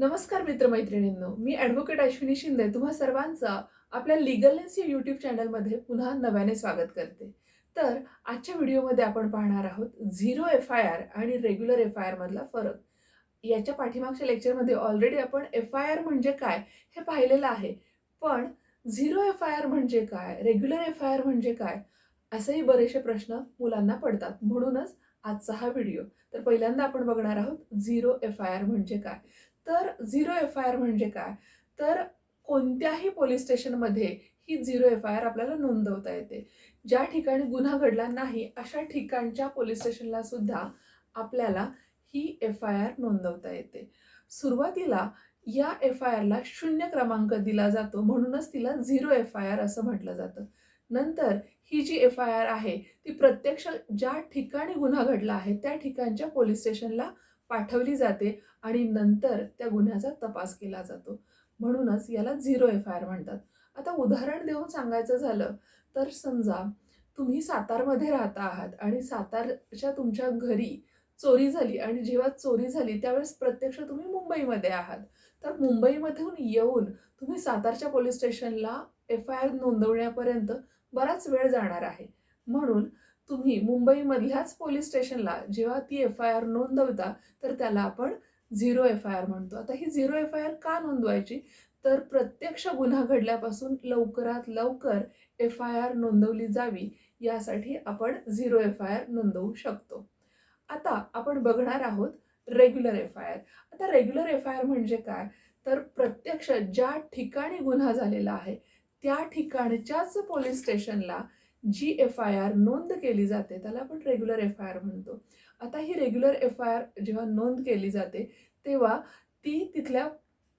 नमस्कार मित्रमैत्रिणींनो मी ॲडव्होकेट अश्विनी शिंदे तुम्हा सर्वांचं आपल्या लिगलनेस या यूट्यूब चॅनलमध्ये पुन्हा नव्याने स्वागत करते. तर आजच्या व्हिडिओमध्ये आपण पाहणार आहोत झिरो एफ आय आर आणि रेग्युलर एफ आय आरमधला फरक. याच्या पाठीमागच्या लेक्चरमध्ये ऑलरेडी आपण एफ आय आर म्हणजे काय हे पाहिलेलं आहे. पण झिरो एफ आय आर म्हणजे काय रेग्युलर एफ आय आर म्हणजे काय असेही बरेचसे प्रश्न मुलांना पडतात. म्हणूनच आजचा हा व्हिडिओ. तर पहिल्यांदा आपण बघणार आहोत झिरो एफ आय आर म्हणजे काय. तर झिरो एफ आय आर म्हणजे काय? तर कोणत्याही पोलीस स्टेशनमध्ये ही झिरो एफ आय आर आपल्याला नोंदवता येते. ज्या ठिकाणी गुन्हा घडला नाही अशा ठिकाणच्या पोलीस स्टेशनला सुद्धा आपल्याला ही एफ आय आर नोंदवता येते. सुरुवातीला या एफ आय आरला शून्य क्रमांक दिला जातो म्हणूनच तिला झिरो एफ आय आर असं म्हटलं जातं. नंतर ही जी एफ आय आर आहे ती प्रत्यक्ष ज्या ठिकाणी गुन्हा घडला आहे त्या ठिकाणच्या पोलीस स्टेशनला पाठवली जाते आणि नंतर त्या गुन्ह्याचा तपास केला जातो. म्हणूनच याला झिरो एफ आय आर म्हणतात. आता उदाहरण देऊन सांगायचं झालं तर समजा तुम्ही सातारमध्ये राहता आहात आणि सातारच्या तुमच्या घरी चोरी झाली आणि जेव्हा चोरी झाली त्यावेळेस प्रत्यक्ष तुम्ही मुंबईमध्ये आहात. तर मुंबईमधून येऊन तुम्ही सातारच्या पोलीस स्टेशनला एफ आय आर नोंदवण्यापर्यंत बराच वेळ जाणार आहे. म्हणून तुम्ही मुंबईमधल्याच पोलीस स्टेशनला जेव्हा ती एफ आय आर नोंदवता तर त्याला आपण झिरो एफ आय आर म्हणतो. आता ही झिरो एफ आय आर का नोंदवायची? तर प्रत्यक्ष गुन्हा घडल्यापासून लवकरात लवकर एफ आय आर नोंदवली जावी यासाठी आपण झिरो एफ आय आर नोंदवू शकतो. आता आपण बघणार आहोत रेग्युलर एफ आय आर आता रेग्युलर एफ आय आर म्हणजे काय? तर प्रत्यक्ष ज्या ठिकाणी गुन्हा झालेला आहे त्या ठिकाणच्याच पोलीस स्टेशनला जी एफ आय आर नोंद केली जाते त्याला आपण रेग्युलर एफ आय आर म्हणतो. आता ही रेग्युलर एफ आय आर जेव्हा नोंद केली जाते तेव्हा ती तिथल्या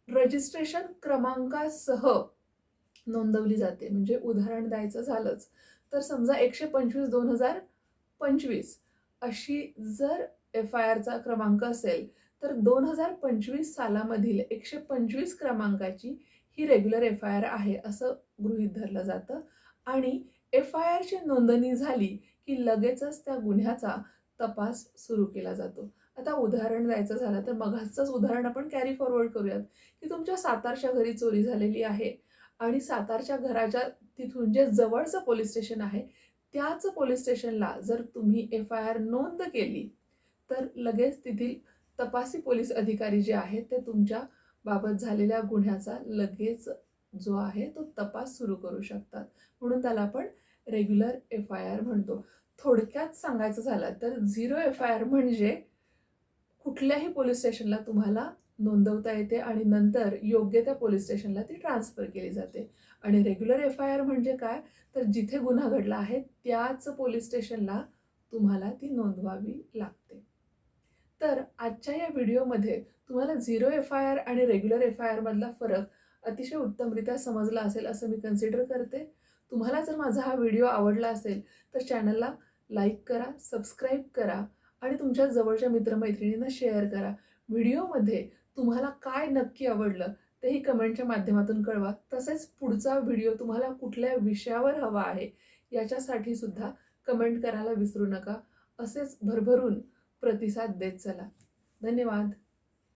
रजिस्ट्रेशन क्रमांकासह नोंदवली जाते. म्हणजे उदाहरण द्यायचं झालंच. तर समजा एकशे पंचवीस दोन हजार पंचवीस. अशी जर एफ आय आरचा क्रमांक असेल तर दोन हजार पंचवीस सालामधील एकशे पंचवीस क्रमांकाची ही रेग्युलर एफ आय आर आहे असं गृहीत धरलं जातं. आणि एफ आय आरची नोंदणी झाली की लगेचच त्या गुन्ह्याचा तपास सुरू केला जातो. आता उदाहरण द्यायचं झालं तर मगाचंच उदाहरण आपण कॅरी फॉरवर्ड करूयात. की तुमच्या सातारच्या घरी चोरी झालेली आहे आणि सातारच्या घराच्या तिथून जे जवळचं पोलीस स्टेशन आहे त्याच पोलीस स्टेशनला जर तुम्ही एफ आय आर नोंद केली तर लगेच तेथील तपासी पोलीस अधिकारी जे आहेत ते तुमच्या बाबत झालेल्या गुन्ह्याचा लगेच जो आहे तो तपास सुरू करू शकतात. म्हणून त्याला आपण रेग्युलर एफ आय आर म्हणतो. थोडक्यात सांगायचं झालं तर झिरो एफ आय आर म्हणजे कुठल्याही पोलीस स्टेशनला तुम्हाला नोंदवता येते आणि नंतर योग्य त्या पोलीस स्टेशनला ती ट्रान्सफर केली जाते. आणि रेग्युलर एफ आय आर म्हणजे काय? तर जिथे गुन्हा घडला आहे त्याच पोलीस स्टेशनला तुम्हाला ती नोंदवावी लागते. तर आजच्या या व्हिडिओमध्ये तुम्हाला झिरो एफ आय आर आणि रेग्युलर एफ आय आरमधला फरक अतिशय उत्तमरित्या समजला असेल असं मी कन्सिडर करते. तुम्हाला जर माझा हा व्हिडिओ आवडला असेल तर चॅनलला लाईक करा सबस्क्राईब करा आणि तुमच्या जवळच्या मित्रमैत्रिणींना शेअर करा. व्हिडिओमध्ये तुम्हाला काय नक्की आवडलं तेही कमेंटच्या माध्यमातून कळवा. तसेच पुढचा व्हिडिओ तुम्हाला कुठल्या विषयावर हवा आहे याच्यासाठी सुद्धा कमेंट करायला विसरू नका. असेच भरभरून प्रतिसाद देत चला. धन्यवाद.